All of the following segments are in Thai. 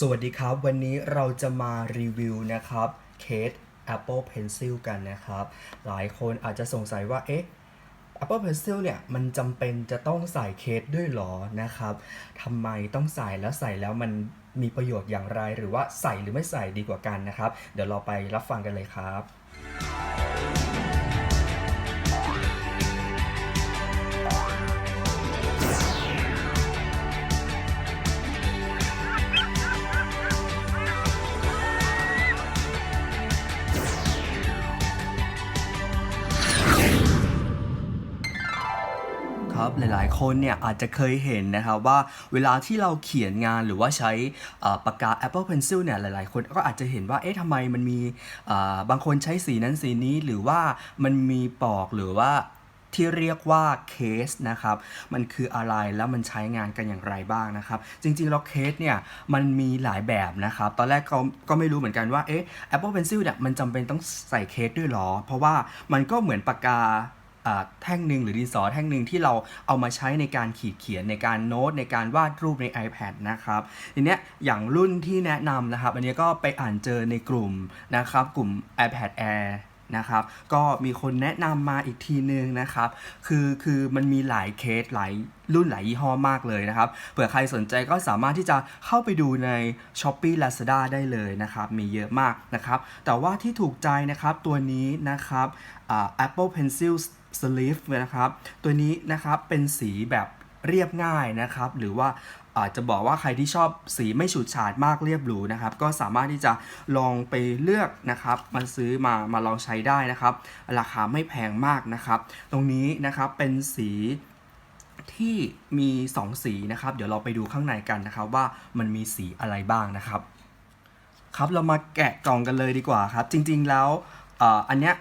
สวัสดีครับ วันนี้เราจะมารีวิวนะครับเคส Apple Pencil กันนะครับ หลายคนอาจจะสงสัยว่าเอ๊ะ Apple Pencil เนี่ย มันจำเป็นจะต้องใส่เคสด้วยหรอนะครับทำไมต้องใส่แล้วใส่แล้วมันมีประโยชน์อย่างไร หรือว่าใส่หรือไม่ใส่ดีกว่ากันนะครับ เดี๋ยวเราไปรับฟังกันเลยครับ หลายๆ คนเนี่ยอาจจะเคยเห็นนะครับว่าเวลาที่เราเขียนงานหรือว่าใช้ปากกา Apple Pencil เนี่ยหลายๆ คนก็อาจจะเห็นว่าเอ๊ะทำไมมันมีบางคนใช้สีนั้นสีนี้หรือว่ามันมีปอกหรือว่าที่เรียกว่าเคสนะครับ มันคืออะไรแล้วมันใช้งานกันอย่างไรบ้างนะครับ จริงๆแล้วเคสเนี่ยมันมีหลายแบบนะครับ ตอนแรกก็ก็ไม่รู้เหมือนกันว่าเอ๊ะ Apple Pencil เนี่ยมันจำเป็นต้องใส่เคสด้วยหรอ เพราะว่ามันก็เหมือนปากกา แท่งหนึ่งหรือดินสอแท่งหนึ่งที่เราเอามาใช้ในการขีดเขียนในการโน้ตในการวาดรูปใน iPad นะครับทีเนี้ยอย่างรุ่นที่แนะนำนะครับ อันนี้ก็ไปอ่านเจอในกลุ่มนะครับกลุ่ม iPad Air นะครับก็มีคนแนะนำมาอีกทีนึงนะครับ คือคือมันมีหลายเคสหลายรุ่นหลายยี่ห้อมากเลยนะครับ เผื่อใครสนใจก็สามารถที่จะเข้าไปดูใน Shopee Lazada ได้เลยนะครับ มีเยอะมากนะครับ แต่ว่าที่ถูกใจนะครับตัวนี้นะครับ Apple Pencil Sleeve นะครับ ตัวนี้นะครับเป็นสีแบบเรียบง่ายนะครับ หรือว่าอาจจะบอกว่าใครที่ชอบสีไม่ฉูดฉาดมากเรียบหรูนะครับ ก็สามารถที่จะลองไปเลือกนะครับ มาซื้อมามาลองใช้ได้นะครับ ราคาไม่แพงมากนะครับ ตรงนี้นะครับเป็นสีที่มี 2 สีนะครับ เดี๋ยวเราไปดูข้างในกันนะครับ ว่ามันมีสีอะไรบ้างนะครับ ครับเรามาแกะกล่องกันเลยดีกว่าครับ จริงๆแล้วออันเนี้ย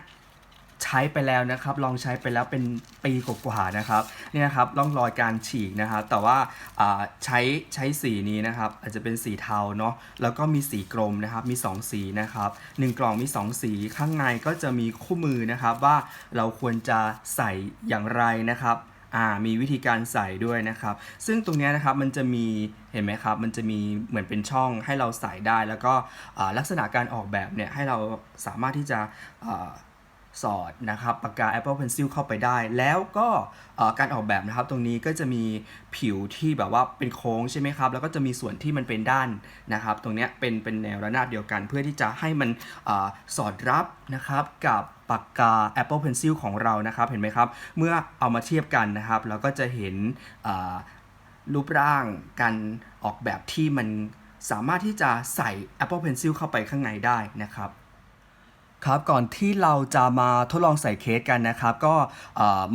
ใช้ไปแล้วนะครับ ลองใช้ไปแล้วเป็นปีกว่าๆนะครับเนี่ยนะครับร่องรอยการฉีกนะครับ แต่ว่าใช้ใช้สีนี้นะครับ อาจจะเป็นสีเทาเนาะแล้วก็มีสีกรมนะครับมี 2 สีนะครับหนึ่งกล่องมี 2 สีข้างในก็จะมีคู่มือนะครับว่าเราควรจะใส่อย่างไรนะครับมีวิธีการใส่ด้วยนะครับ ซึ่งตรงนี้นะครับมันจะมีเห็นไหมครับ มันจะมีเหมือนเป็นช่องให้เราใส่ได้ แล้วก็ลักษณะการออกแบบเนี่ยให้เราสามารถที่จะ สอดนะครับปากกา Apple Pencil เข้าไปได้ แล้วก็การออกแบบนะครับตรงนี้ก็จะมีผิวที่แบบว่าเป็นโค้งใช่ไหมครับ แล้วก็จะมีส่วนที่มันเป็นด้านนะครับ ตรงนี้เป็นเป็นแนวระนาบเดียวกัน เพื่อที่จะให้มันอสอดรับนะครับกับปากกา Apple Pencil ของเรานะครับ เห็นไหมครับ เมื่อเอามาเทียบกันนะครับ เราก็จะเห็นรูปร่างการออกแบบที่มันสามารถที่จะใส่ Apple Pencil เข้าไปข้างในได้นะครับ ครับก่อนที่เราจะมาทดลองใส่เคสกันนะครับ ก็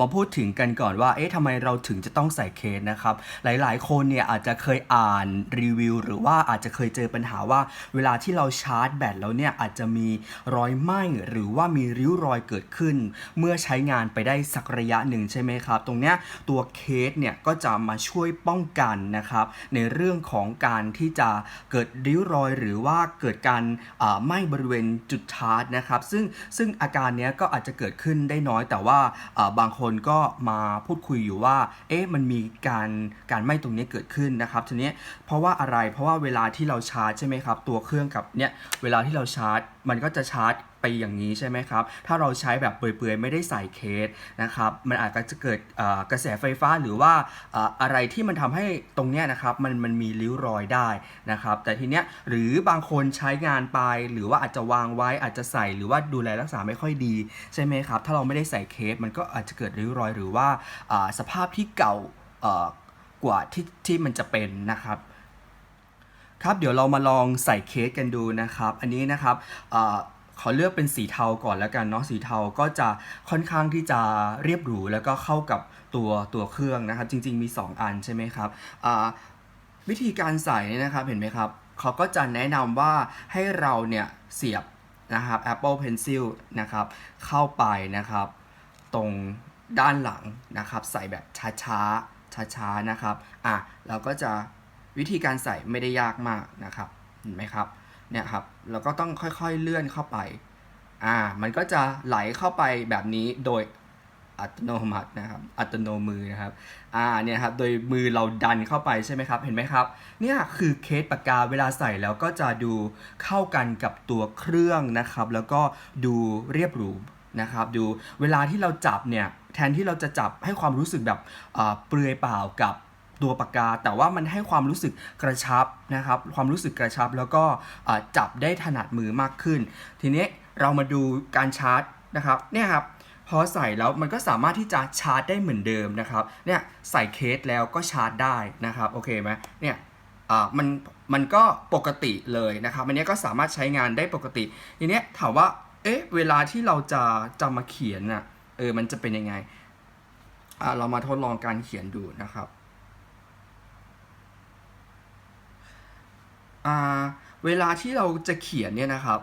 มาพูดถึงกันก่อนว่าเอ๊ะทำไมเราถึงจะต้องใส่เคสนะครับ หลายๆ คนเนี่ยอาจจะเคยอ่านรีวิว หรือว่าอาจจะเคยเจอปัญหาว่า เวลาที่เราชาร์จแบตแล้วเนี่ยอาจจะมีรอยไหม้หรือว่ามีริ้วรอยเกิดขึ้น เมื่อใช้งานไปได้สักระยะหนึ่งใช่ไหมครับ ตรงเนี้ยตัวเคสเนี่ยก็จะมาช่วยป้องกันนะครับ ในเรื่องของการที่จะเกิดริ้วรอย หรือว่าเกิดการไหม้บริเวณจุดชาร์จนะครับซึ่งซึ่งอาการเนี้ยก็อาจจะเกิดขึ้นได้น้อย แต่ว่าอ่าบางคนก็มาพูดคุยอยู่ว่าเอ๊ะมันมีการการไหม้ตรงนี้เกิดขึ้นนะครับทีนี้เพราะว่าอะไรเพราะว่าเวลาที่เราชาร์จใช่ไหมครับตัวเครื่องกับเนี่ยเวลาที่เราชาร์จมันก็จะชาร์จไปอย่างนี้ใช่ไหมครับ ถ้าเราใช้แบบเปื่อยๆ ไม่ได้ใส่เคสนะครับ มันอาจจะเกิดกระแสไฟฟ้าหรือว่าออะไรที่มันทำให้ตรงเนี้ยนะครับมันมันมีริ้วรอยได้นะครับ แต่ทีเนี้ยหรือบางคนใช้งานไป หรือว่าอาจจะวางไว้อาจจะใส่หรือว่าดูแลรักษาไม่ค่อยดีใช่ไหมครับ ถ้าเราไม่ได้ใส่เคสมันก็อาจจะเกิดริ้วรอย หรือว่าสภาพที่เก่ากว่าที่ที่มันจะเป็นนะครับครับเดี๋ยวเรามาลองใส่เคสกันดูนะครับ อันนี้นะครับ ขอเลือกเป็นสีเทาก่อนแล้วกันเนาะสีเทาก็จะค่อนข้างที่จะเรียบหรูแล้วก็เข้ากับตัวตัวเครื่องนะครับ จริง ๆมี 2 อันใช่ไหมครับวิธีการใส่นี่นะครับเห็นไหมครับเขาก็จะแนะนำว่าให้เราเนี่ยเสียบนะครับ Apple Pencil นะครับเข้าไปนะครับ ตรงด้านหลังนะครับ ใส่แบบช้าๆช้าๆนะครับอะเราก็จะวิธีการใส่ไม่ได้ยากมากนะครับเห็นไหมครับ เนี่ยครับเราก็ต้องค่อยๆเลื่อนเข้าไปอ่ามันก็จะไหลเข้าไปแบบนี้โดยอัตโนมัตินะครับอัตโนมือนะครับอ่าเนี่ยครับโดยมือเราดันเข้าไปใช่ไหมครับเห็นไหมครับเนี่ยคือเคสปากกาเวลาใส่แล้วก็จะดูเข้ากันกับตัวเครื่องนะครับ แล้วก็ดูเรียบหรูนะครับดูเวลาที่เราจับเนี่ยแทนที่เราจะจับให้ความรู้สึกแบบเปลือยเปล่ากับ ตัวปากกา แต่ว่ามันให้ความรู้สึกกระชับนะครับ ความรู้สึกกระชับแล้วก็จับได้ถนัดมือมากขึ้น ทีนี้เรามาดูการชาร์จนะครับเนี่ยครับพอใส่แล้วมันก็สามารถที่จะชาร์จได้เหมือนเดิมนะครับเนี่ยใส่เคสแล้วก็ชาร์จได้นะครับโอเคไหมเนี่ยมันมันก็ปกติเลยนะครับอันนี้ก็สามารถใช้งานได้ปกติทีนี้ถามว่าเอ๊ะเวลาที่เราจะจะมาเขียนน่ะเออมันจะเป็นยังไงเรามาทดลองการเขียนดูนะครับ อ่า เวลาที่เราจะเขียนเนี่ยนะครับ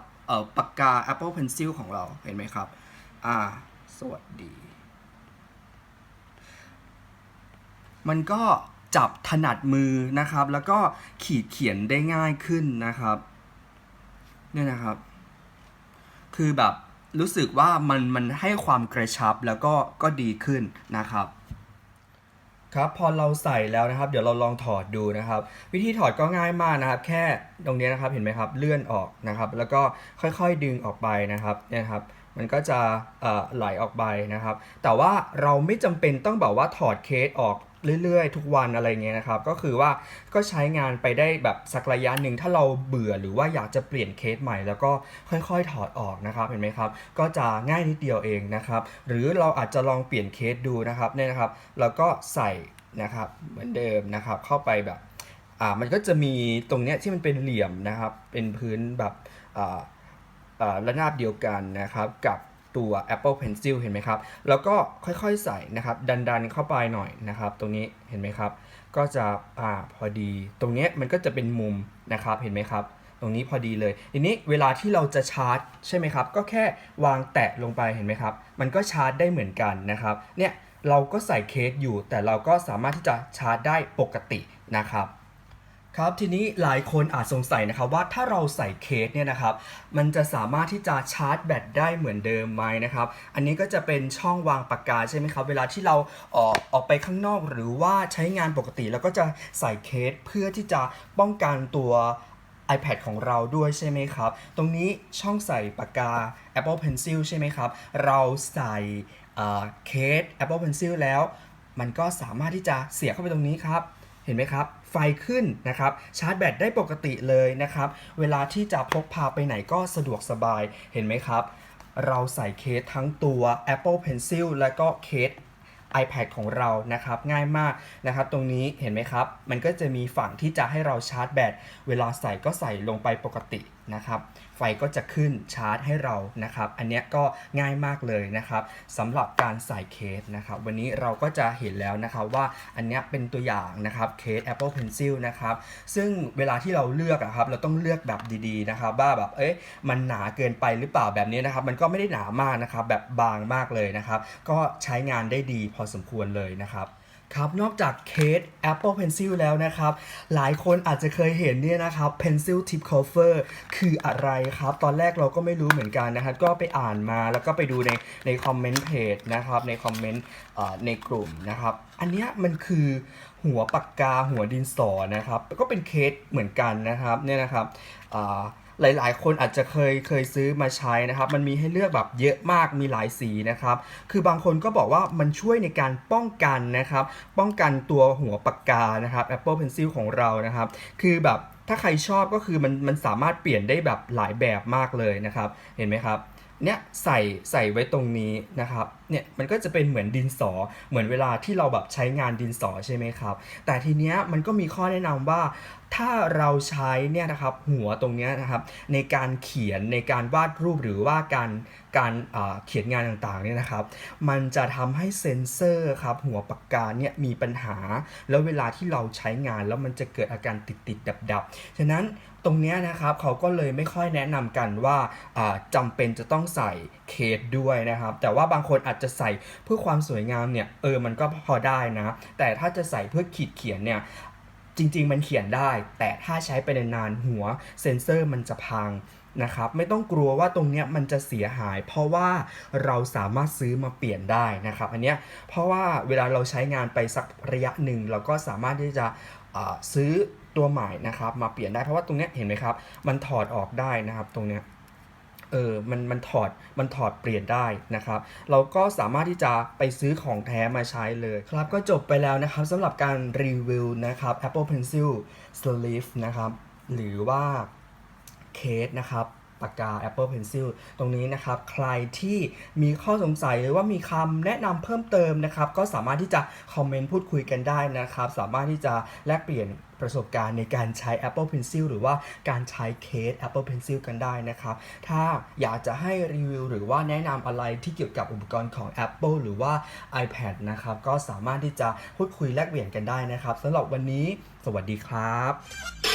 ปากกา Apple Pencil ของเราเห็นไหมครับสวัสดี มันก็จับถนัดมือนะครับ แล้วก็ขีดเขียนได้ง่ายขึ้นนะครับเนี่ยนะครับ คือแบบรู้สึกว่ามันมันให้ความกระชับแล้วก็ก็ดีขึ้นนะครับ ครับพอเราใส่แล้วนะครับ เดี๋ยวเราลองถอดดูนะครับ วิธีถอดก็ง่ายมากนะครับ แค่ตรงนี้นะครับเห็นไหมครับเลื่อนออกนะครับ แล้วก็ค่อยๆดึงออกไปนะครับเนี่ยครับมันก็จะไหลออกไปนะครับ แต่ว่าเราไม่จำเป็นต้องแบบว่าถอดเคสออก เรื่อยๆ ทุกวันอะไรเงี้ยนะครับ ก็คือว่าก็ใช้งานไปได้แบบสักระยะหนึ่งถ้าเราเบื่อหรือว่าอยากจะเปลี่ยนเคสใหม่ แล้วก็ค่อยๆถอดออกนะครับเห็นไหมครับ ก็จะง่ายนิดเดียวเองนะครับ หรือเราอาจจะลองเปลี่ยนเคสดูนะครับเนี่ยนะครับ แล้วก็ใส่นะครับเหมือนเดิมนะครับเข้าไปแบบอ่ามันก็จะมีตรงเนี้ยที่มันเป็นเหลี่ยมนะครับ เป็นพื้นแบบอ่าอ่าระนาบเดียวกันนะครับกับ ตัว Apple Pencil เห็นไหมครับ แล้วก็ค่อยๆใส่นะครับดันๆเข้าไปหน่อยนะครับ ตรงนี้เห็นไหมครับ ก็จะอ่าพอดี ตรงนี้มันก็จะเป็นมุมนะครับเห็นไหมครับ ตรงนี้พอดีเลยทีนี้เวลาที่เราจะชาร์จใช่ไหมครับ ก็แค่วางแตะลงไปเห็นไหมครับ มันก็ชาร์จได้เหมือนกันนะครับเนี่ยเราก็ใส่เคสอยู่ แต่เราก็สามารถที่จะชาร์จได้ปกตินะครับ ครับทีนี้หลายคนอาจสงสัยนะครับว่าถ้าเราใส่เคสเนี่ยนะครับมันจะสามารถที่จะชาร์จแบตได้เหมือนเดิมไหมนะครับอันนี้ก็จะเป็นช่องวางปากกาใช่ไหมครับเวลาที่เราออกออกไปข้างนอกหรือว่าใช้งานปกติแล้วก็จะใส่เคสเพื่อที่จะป้องกันตัว iPad ของเราด้วยใช่ไหมครับ ตรงนี้ช่องใส่ปากกา Apple Pencil ใช่ไหมครับ เราใส่เอ่อเคส Apple Pencil แล้ว มันก็สามารถที่จะเสียบเข้าไปตรงนี้ครับ เห็นไหมครับ ไฟขึ้นนะครับ ชาร์จแบตได้ปกติเลยนะครับ เวลาที่จะพกพาไปไหนก็สะดวกสบาย เห็นไหมครับ เราใส่เคสทั้งตัว Apple Pencil และก็เคส iPad ของเรานะครับง่ายมากนะครับ ตรงนี้เห็นไหมครับ มันก็จะมีฝั่งที่จะให้เราชาร์จแบต เวลาใส่ก็ใส่ลงไปปกติ นะครับ ไฟก็จะขึ้นชาร์จให้เรานะครับ อันนี้ก็ง่ายมากเลยนะครับสำหรับการใส่เคสนะครับ วันนี้เราก็จะเห็นแล้วนะครับว่าอันนี้เป็นตัวอย่างนะครับเคส Apple Pencil นะครับ ซึ่งเวลาที่เราเลือกอะครับเราต้องเลือกแบบดีๆนะครับว่าแบบเอ๊ะมันหนาเกินไปหรือเปล่าแบบนี้นะครับ มันก็ไม่ได้หนามากนะครับแบบบางมากเลยนะครับ ก็ใช้งานได้ดีพอสมควรเลยนะครับ ครับนอกจากเคส Apple Pencil แล้วนะครับ หลายคนอาจจะเคยเห็นเนี่ยนะครับ Pencil Tip Cover คืออะไรครับ ตอนแรกเราก็ไม่รู้เหมือนกันนะครับก็ไปอ่านมาแล้วก็ไปดูในในคอมเมนต์เพจนะครับ ในคอมเมนต์ในกลุ่มนะครับ อันนี้มันคือหัวปากกาหัวดินสอนะครับ ก็เป็นเคสเหมือนกันนะครับเนี่ยนะครับ หลายๆ คนอาจจะเคยเคยซื้อมาใช้นะครับ มันมีให้เลือกแบบเยอะมากมีหลายสีนะครับ คือบางคนก็บอกว่ามันช่วยในการป้องกันนะครับ ป้องกันตัวหัวปากกานะครับ Apple Pencil ของเรานะครับ คือแบบถ้าใครชอบก็คือมันมันสามารถเปลี่ยนได้แบบหลายแบบมากเลยนะครับ เห็นไหมครับเนี่ยใส่ใส่ไว้ตรงนี้นะครับเนี่ยมันก็จะเป็นเหมือนดินสอเหมือนเวลาที่เราแบบใช้งานดินสอใช่ไหมครับ แต่ทีเนี้ยมันก็มีข้อแนะนำว่า ถ้าเราใช้เนี่ยนะครับหัวตรงนี้นะครับในการเขียนในการวาดรูปหรือว่าการการเขียนงานต่างๆเนี่ยนะครับ มันจะทำให้เซ็นเซอร์ครับหัวปากกาเนี่ยมีปัญหา แล้วเวลาที่เราใช้งานแล้วมันจะเกิดอาการติดติดดับดับๆ ฉะนั้นตรงนี้นะครับเขาก็เลยไม่ค่อยแนะนำกันว่าอ่าจำเป็นจะต้องใส่เคสด้วยนะครับ แต่ว่าบางคนอาจจะใส่เพื่อความสวยงามเนี่ยเออมันก็พอได้นะ แต่ถ้าจะใส่เพื่อขีดเขียนเนี่ย จริง ๆ มันเขียนได้ แต่ถ้าใช้ไปนานๆหัวเซ็นเซอร์มันจะพังนะครับไม่ต้องกลัวว่าตรงเนี้ยมันจะเสียหาย เพราะว่าเราสามารถซื้อมาเปลี่ยนได้นะครับอันเนี้ยเพราะว่าเวลาเราใช้งานไปสักระยะหนึ่งเราก็สามารถที่จะซื้อตัวใหม่นะครับมาเปลี่ยนได้เพราะว่าตรงเนี้ยเห็นไหมครับ มันถอดออกได้นะครับตรงเนี้ย ออมันมันถอดมันถอดเปลี่ยนได้นะครับ เราก็สามารถที่จะไปซื้อของแท้มาใช้เลยครับก็จบไปแล้วนะครับสำหรับการรีวิวนะครับ Apple Pencil Sleeve นะครับหรือว่าเคสนะครับ ปากกา Apple Pencil ตรงนี้นะครับ ใครที่มีข้อสงสัยหรือว่ามีคำแนะนำเพิ่มเติมนะครับ ก็สามารถที่จะคอมเมนต์พูดคุยกันได้นะครับ สามารถที่จะแลกเปลี่ยนประสบการณ์ในการใช้ Apple Pencil หรือว่าการใช้เคส Apple Pencil กันได้นะครับ ถ้าอยากจะให้รีวิวหรือว่าแนะนำอะไรที่เกี่ยวกับอุปกรณ์ของ Apple หรือว่า iPad นะครับ ก็สามารถที่จะพูดคุยแลกเปลี่ยนกันได้นะครับสำหรับวันนี้ สวัสดีครับ